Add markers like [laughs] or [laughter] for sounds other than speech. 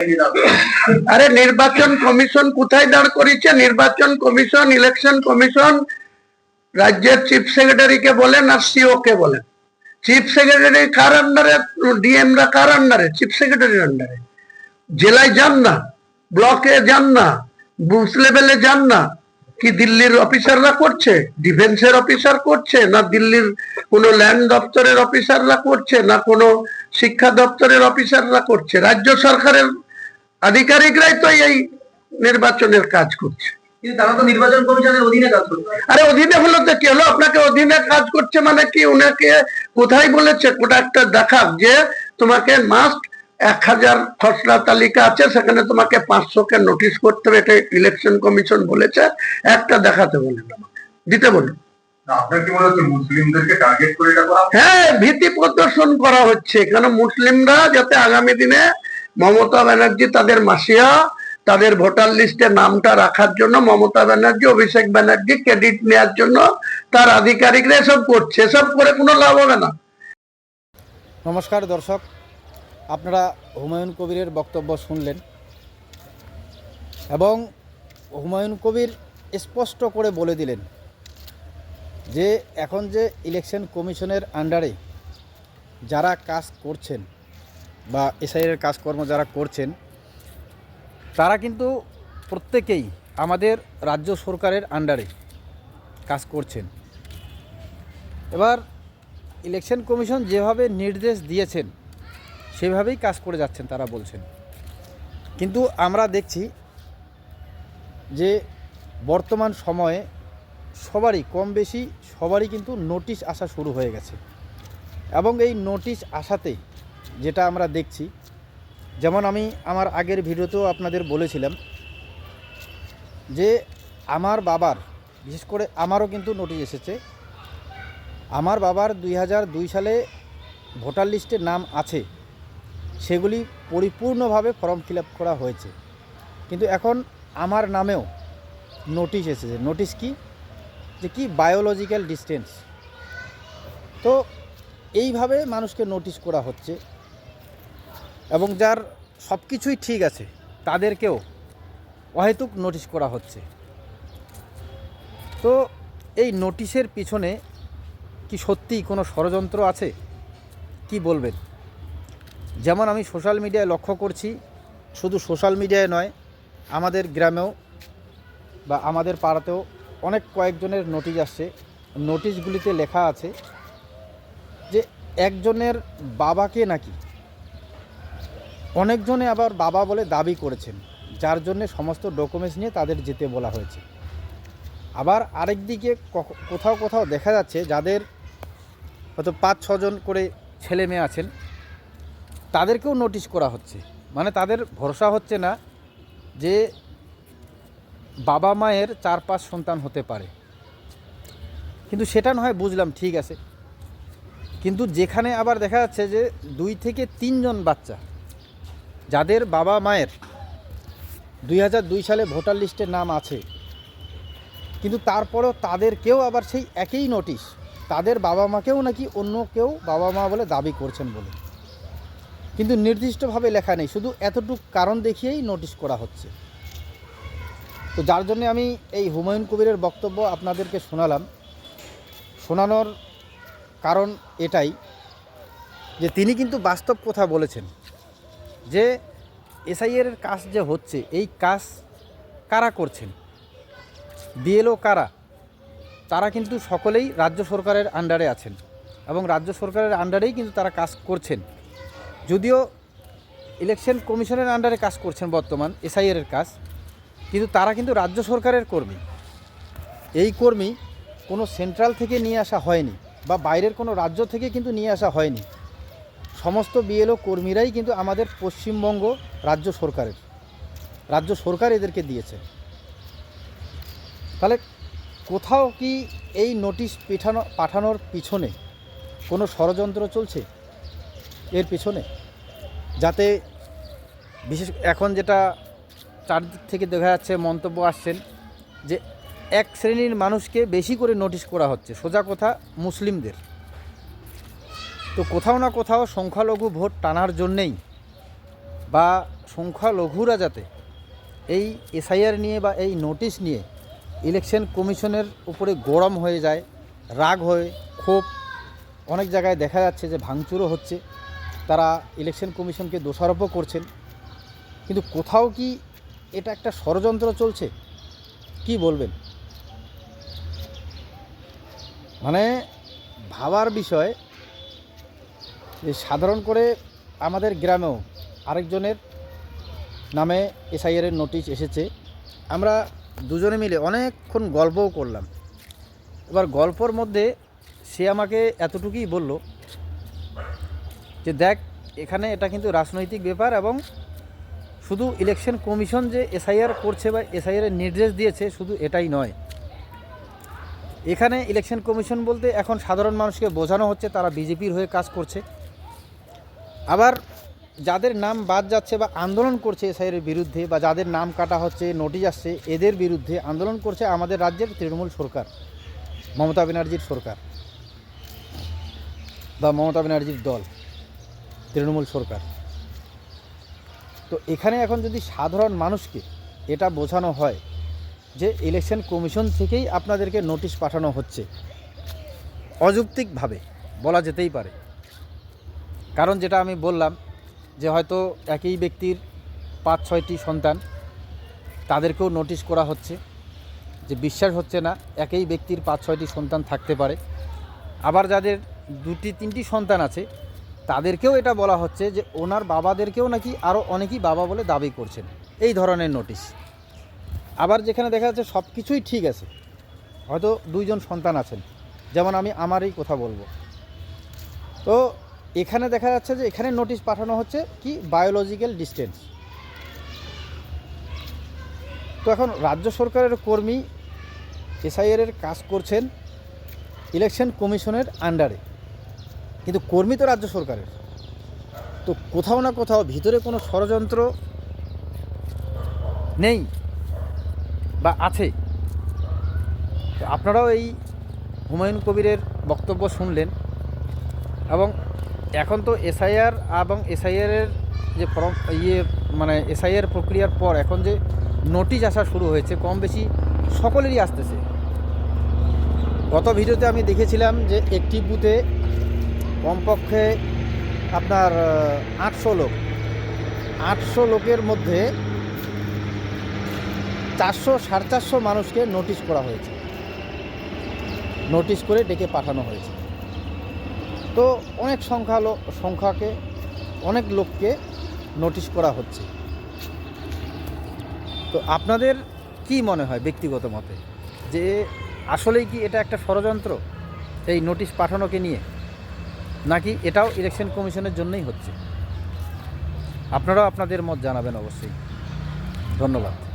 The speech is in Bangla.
[laughs] আরে নির্বাচন কমিশন কোথায় দাঁড় করেছে নির্বাচন কমিশন ইলেকশন কমিশন, রাজ্যের চিফ সেক্রেটারিকে বলেন আর সিও কে বলেন। চিফ সেক্রেটারি কার আন্ডারে ডিএম রা কার আন্ডারে চিফ সেক্রেটারির আন্ডারে জেলায় যান না ব্লকে যান না বুথ লেভেলে যান না। কি দিল্লির অফিসাররা করছে? ডিফেন্সের অফিসার করছে? না দিল্লির কোনো ল্যান্ড দপ্তরের অফিসাররা করছে? না কোনো শিক্ষা দপ্তরের অফিসাররা করছে? রাজ্য সরকারের আধিকারিকরাই তো এই নির্বাচনের কাজ করছে। কিন্তু তারা তো নির্বাচন কমিশনের অধীনে কাজ করবে আরে অধীনে হলো তো কি হলো? আপনাকে অধীনে কাজ করছে মানে কি? উনাকে কোথায় বলেছে? কোটা একটা দেখাক যে তোমাকে মাস্ট এক হাজার খসড়া তালিকা আছে সেখানে তোমাকে পাঁচশো কে নোটিশ করতে হবে। এটা ইলেকশন কমিশন বলেছে। একটা দেখাতে বলেন। আমাকে দিতে বলুন। না, আপনার কি হচ্ছে মুসলিমদেরকে টার্গেট করে এটা হ্যাঁ ভীতি প্রদর্শন করা হচ্ছে। কেন? মুসলিমরা যাতে আগামী দিনে মমতা ব্যানার্জি তাদের মাসিয়া, তাদের ভোটার লিস্টে নামটা রাখার জন্য মমতা ব্যানার্জি, অভিষেক ব্যানার্জি, ক্রেডিট নেওয়ার জন্য তার আধিকারিকরা এসব করছে। এসব করে কোনো লাভ হবে না। নমস্কার দর্শক, আপনারা হুমায়ুন কবিরের বক্তব্য শুনলেন এবং হুমায়ুন কবির স্পষ্ট করে বলে দিলেন যে এখন যে ইলেকশন কমিশনের আন্ডারে যারা কাজ করছেন বা এসআইয়ের কাজকর্ম যারা করছেন, তারা কিন্তু প্রত্যেকেই আমাদের রাজ্য সরকারের আন্ডারে কাজ করছেন। এবার ইলেকশন কমিশন যেভাবে নির্দেশ দিয়েছেন, সেভাবেই কাজ করে যাচ্ছেন তারা বলছেন। কিন্তু আমরা দেখছি যে বর্তমান সময়ে সবারই, কম বেশি সবারই কিন্তু নোটিশ আসা শুরু হয়ে গেছে। এবং এই নোটিশ আসাতে যেটা আমরা দেখছি। যেমন আমি আমার আগের ভিডিওতেও আপনাদের বলেছিলাম যে আমার বাবার, বিশেষ করে আমারও কিন্তু নোটিশ এসেছে, আমার বাবার দুই সালে ভোটার লিস্টে নাম আছে। সেগুলি পরিপূর্ণভাবে ফর্ম ফিল করা হয়েছে। কিন্তু এখন আমার নামেও নোটিশ এসেছে। নোটিশ কি? যে কি বায়োলজিক্যাল ডিস্টেন্স তো এইভাবে মানুষকে নোটিশ করা হচ্ছে। এবং যার সব কিছুই ঠিক আছে, তাদেরকেও অহেতুক নোটিশ করা হচ্ছে। তো এই নোটিশের পিছনে কি সত্যিই কোনো ষড়যন্ত্র আছে? কি বলবেন? যেমন আমি সোশ্যাল মিডিয়ায় লক্ষ্য করছি, শুধু সোশ্যাল মিডিয়ায় নয়, আমাদের গ্রামেও বা আমাদের পাড়াতেও অনেক কয়েকজনের নোটিশ আসছে। নোটিশগুলিতে লেখা আছে যে, একজনের বাবাকে নাকি অনেকজনে আবার বাবা বলে দাবি করেছেন, যার জন্যে সমস্ত ডকুমেন্টস নিয়ে তাদের যেতে বলা হয়েছে। আবার আরেক দিকে কোথাও কোথাও দেখা যাচ্ছে যাদের হয়তো পাঁচ ছজন করে ছেলে মেয়ে আছেন, তাদেরকেও নোটিশ করা হচ্ছে। মানে তাদের ভরসা হচ্ছে না যে বাবা মায়ের চার পাঁচ সন্তান হতে পারে। কিন্তু সেটা নয়, বুঝলাম, ঠিক আছে। কিন্তু যেখানে আবার দেখা যাচ্ছে যে দুই থেকে তিনজন বাচ্চা যাদের বাবা মায়ের দুই হাজার দুই সালে ভোটার লিস্টের নাম আছে, কিন্তু তারপরেও তাদেরকেও আবার সেই একই নোটিশ, তাদের বাবা মাকেও নাকি অন্য কেউ বাবা মা বলে দাবি করছেন বলে। কিন্তু নির্দিষ্টভাবে লেখা নেই, শুধু এতটুকু কারণ দেখিয়েই নোটিশ করা হচ্ছে। তো যার জন্য আমি এই হুমায়ুন কবিরের বক্তব্য আপনাদেরকে শোনালাম। শোনানোর কারণ এটাই যে তিনি কিন্তু বাস্তব কথা বলেছেন। যে এসআইয়ের কাজ যে হচ্ছে, এই কাজ কারা করছেন? বিএলও কারা? তারা কিন্তু সকলেই রাজ্য সরকারের আন্ডারে আছেন এবং রাজ্য সরকারের আন্ডারেই কিন্তু তারা কাজ করছেন। যদিও ইলেকশন কমিশনের আন্ডারে কাজ করছেন বর্তমান এসআইআর কাজ, কিন্তু তারা কিন্তু রাজ্য সরকারের কর্মী। এই কর্মী কোনো সেন্ট্রাল থেকে নিয়ে আসা হয়নি বা বাইরের কোনো রাজ্য থেকে কিন্তু নিয়ে আসা হয়নি। সমস্ত বিএলও কর্মীরাই কিন্তু আমাদের পশ্চিমবঙ্গ রাজ্য সরকারের। রাজ্য সরকার এদেরকে দিয়েছে। তাহলে কোথাও কি এই নোটিশ পিঠানো, পাঠানোর পিছনে কোনো ষড়যন্ত্র চলছে? এর পিছনে? যাতে বিশেষ এখন যেটা চারদিক থেকে দেখা যাচ্ছে, মন্তব্য আসছেন যে এক শ্রেণির মানুষকে বেশি করে নোটিশ করা হচ্ছে। সোজা কথা মুসলিমদের। তো কোথাও না কোথাও সংখ্যালঘু ভোট টানার জন্যেই বা সংখ্যালঘুরা যাতে এই এসআইআর নিয়ে বা এই নোটিশ নিয়ে ইলেকশন কমিশনের উপরে গরম হয়ে যায়, রাগ হয়ে, ক্ষোভ অনেক জায়গায় দেখা যাচ্ছে যে ভাঙচুরও হচ্ছে, তারা ইলেকশন কমিশনকে দোষারোপও করছেন। কিন্তু কোথাও কি এটা একটা ষড়যন্ত্র চলছে? কি বলবেন? মানে ভাবার বিষয় সাধারণ করে আমাদের গ্রামেও আরেকজনের নামে এসআইআরের নোটিশ এসেছে। আমরা দুজনে মিলে অনেকক্ষণ গল্পও করলাম। এবার গল্পর মধ্যে সে আমাকে এতটুকুই বলল যে, দেখ, এখানে এটা কিন্তু রাজনৈতিক ব্যাপার এবং শুধু ইলেকশন কমিশন যে এসআইআর করছে বা এসআইআরের নির্দেশ দিয়েছে, শুধু এটাই নয়। এখানে ইলেকশন কমিশন বলতে এখন সাধারণ মানুষকে বোঝানো হচ্ছে, তারা বিজেপির হয়ে কাজ করছে। আবার যাদের নাম বাদ যাচ্ছে বা আন্দোলন করছে এসআইয়ের বিরুদ্ধে বা যাদের নাম কাটা হচ্ছে, নোটিশ আসছে, এদের বিরুদ্ধে আন্দোলন করছে আমাদের রাজ্যের তৃণমূল সরকার, মমতা ব্যানার্জির সরকার বা মমতা ব্যানার্জির দল, তৃণমূল সরকার। তো এখানে এখন যদি সাধারণ মানুষকে এটা বোঝানো হয় যে ইলেকশন কমিশন থেকেই আপনাদেরকে নোটিশ পাঠানো হচ্ছে, অযৌক্তিকভাবে বলা যেতেই পারে। কারণ যেটা আমি বললাম যে হয়তো একই ব্যক্তির পাঁচ, ছয়টি সন্তান, তাদেরকেও নোটিশ করা হচ্ছে যে বিশ্বাস হচ্ছে না, একই ব্যক্তির পাঁচ, ছয়টি সন্তান থাকতে পারে। আবার যাদের দুটি, তিনটি সন্তান আছে, তাদেরকেও এটা বলা হচ্ছে যে ওনার বাবাদেরকেও নাকি আরও অনেকেই বাবা বলে দাবি করছেন। এই ধরনের নোটিশ আবার যেখানে দেখা যাচ্ছে সব কিছুই ঠিক আছে। হয়তো দুইজন সন্তান আছেন। যেমন আমি আমারই কথা বলব। তো এখানে দেখা যাচ্ছে যে এখানে নোটিশ পাঠানো হচ্ছে কি বায়োলজিক্যাল ডিস্টেন্স তো এখন রাজ্য সরকারের কর্মী এসআইআর এর কাজ করছেন ইলেকশন কমিশনের আন্ডারে কিন্তু কর্মী তো রাজ্য সরকারের। তো কোথাও না কোথাও ভিতরে কোনো ষড়যন্ত্র নেই বা আছে। আপনারাও এই হুমায়ুন কবিরের বক্তব্য শুনলেন এবং এখন তো এসআইআর এবং এসআইআরের যে ফর্ম ইয়ে মানে এসআইআর প্রক্রিয়ার পর এখন যে নোটিশ আসা শুরু হয়েছে, কম বেশি সকলেরই আসতেছে। গত ভিডিওতে আমি দেখেছিলাম যে একটি বুথে কমপক্ষে আপনার আটশো লোক। আটশো লোকের মধ্যে চারশো, সাড়ে চারশো মানুষকে নোটিশ করা হয়েছে। নোটিশ করে ডেকে পাঠানো হয়েছে। তো অনেক সংখ্যা সংখ্যাকে, অনেক লোককে নোটিশ করা হচ্ছে। তো আপনাদের কি মনে হয় ব্যক্তিগত মতে? যে আসলেই কি এটা একটা ষড়যন্ত্র, এই নোটিশ পাঠানোকে নিয়ে? নাকি এটাও ইলেকশন কমিশনের জন্যই হচ্ছে? আপনারাও আপনাদের মত জানাবেন অবশ্যই। ধন্যবাদ।